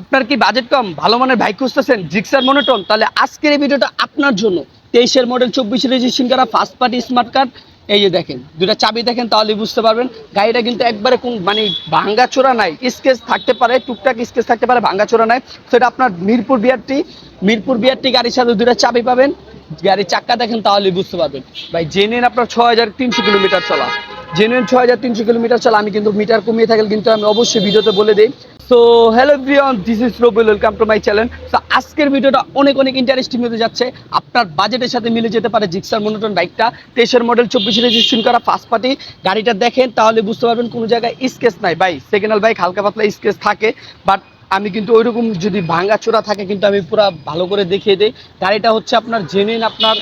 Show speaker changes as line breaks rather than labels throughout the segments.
আপনার কি বাজেট কম? ভালো মানের বাইক খুঁজতেছেন? জিক্সার মনোটন তাহলে আজকের এই ভিডিওটা আপনার জন্য। তেইশের মডেল চব্বিশ রেজিস্ট্রেশন করা ফার্স্ট পার্টি স্মার্ট কার্ড এই যে দেখেন দুটা চাবি দেখেন তাহলে বুঝতে পারবেন। গাড়িটা কিন্তু একবারে কোন মানে ভাঙ্গাচোরা নাই। স্কেচ থাকতে পারে, টুকটাক স্কেচ থাকতে পারে ভাঙ্গাচোরা নাই। সেটা আপনার মিরপুর বিআরটি। মিরপুর বিআরটি গাড়ির সাথে দুটা চাবি পাবেন। গাড়ির চাক্কা দেখেন তাহলে বুঝতে পারবেন। ভাই জেনুইন আপনার ছ হাজার তিনশো কিলোমিটার চলা। জেনুইন ছ হাজার তিনশো কিলোমিটার চলা, আমি কিন্তু মিটার কমিয়ে থাকলে কিন্তু আমি অবশ্যই ভিডিওতে বলে দিই so hello everyone this is Rabil welcome to my channel so আজকের ভিডিওটা অনেক অনেক ইন্টারেস্টিং হতে যাচ্ছে। আপনার বাজেটের সাথে মিলে যেতে পারে জিক্সার মনোটন বাইকটা তেইশের মডেল চব্বিশ রেজিস্ট্রেশন করা ফার্স্ট পার্টি গাড়িটা দেখেন, তাহলে বুঝতে পারবেন কোনো জায়গায় স্কেচ নাই। ভাই সেকেন্ড হ্যান্ড বাইক হালকা পাতলা স্কেচ থাকে বাট আমি কিন্তু ওইরকম যদি ভাঙা চোরা থাকে, কিন্তু আমি পুরো ভালো করে দেখিয়ে দিই। গাড়িটা হচ্ছে আপনার জেনুইন আপনার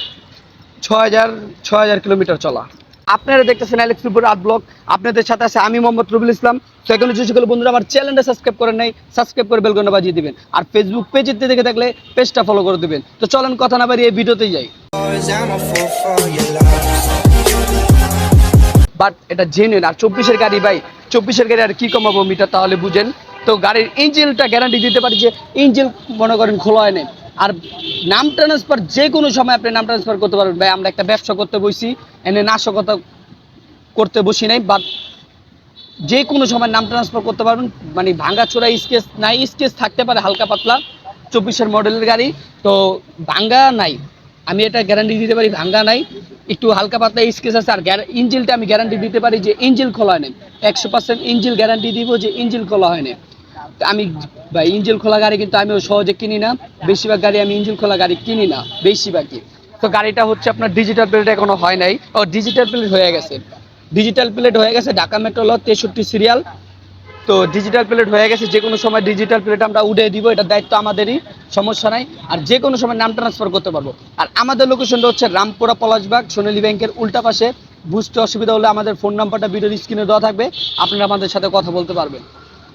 ছ হাজার ছ হাজার কিলোমিটার চলা। আপনারা দেখতেছেন আলেক্সপুর আট ব্লক আপনাদের সাথে আছে আমি মোহাম্মদ রবিউল ইসলাম। তো এখানে যে সকল বন্ধুরা, আমার চ্যানেলটা সাবস্ক্রাইব করেন নাই সাবস্ক্রাইব করে বেলগনা বাজিয়ে দিবেন। আর ফেসবুক পেজেতে দেখে থাকলে পেজটা ফলো করে দিবেন। তো চলেন কথা না বাড়িয়ে ভিডিওতেই যাই. বাট এটা জেনুইন আর চব্বিশের গাড়ি ভাই, চব্বিশের গাড়ি আর কি কমাবো মিটার তাহলে বুঝেন। তো গাড়ির ইঞ্জিনটা গ্যারান্টি দিতে পারি যে ইঞ্জিন মনে করেন খোলা হয় নাই। আর নাম ট্রান্সফার যে কোনো সময় আপনি নাম ট্রান্সফার করতে পারবেন। ভাই, আমরা একটা ব্যবসা করতে বসি, এনে নাশকতা করতে বসি নাই বাট যে কোনো সময় নাম ট্রান্সফার করতে পারবেন। মানে ভাঙ্গা চোরা স্কেচ নাই, স্কেচ থাকতে পারে হালকা পাতলা, চব্বিশের মডেলের গাড়ি। তো ভাঙ্গা নাই, আমি এটা গ্যারান্টি দিতে পারি, ভাঙ্গা নাই। একটু হালকা পাতলা স্কেচ আছে, আর ইঞ্জিলটা আমি গ্যারান্টি দিতে পারি যে ইঞ্জিল খোলা নাই। একশো পার্সেন্ট ইঞ্জিল গ্যারান্টি দিব যে ইঞ্জিল খোলা হয় না তো আমি বা ইঞ্জিল খোলা গাড়ি কিন্তু আমি সহজে কিনি না। বেশিরভাগ গাড়ি আমি ইঞ্জিল খোলা গাড়ি কিনি না, বেশিরভাগই। তো গাড়িটা হচ্ছে আপনার ডিজিটাল প্লেট এখনও হয় নাই। ও ডিজিটাল প্লেট হয়ে গেছে। ডিজিটাল প্লেট হয়ে গেছে ঢাকা মেট্রো ল তেষট্টি সিরিয়াল তো ডিজিটাল প্লেট হয়ে গেছে, যে কোনো সময় ডিজিটাল প্লেট আমরা উঠে দিব এটার দায়িত্ব আমাদেরই, সমস্যা নাই। আর যে কোনো সময় নাম ট্রান্সফার করতে পারব। আর আমাদের লোকেশনটা হচ্ছে রামপুরা পলাশবাগ, সোনালী ব্যাংকের উল্টা পাশে। বুঝতে অসুবিধা হলে আমাদের ফোন নাম্বারটা ভিডিওর স্ক্রিনে দেওয়া থাকবে। আপনারা আমাদের সাথে কথা বলতে পারবেন।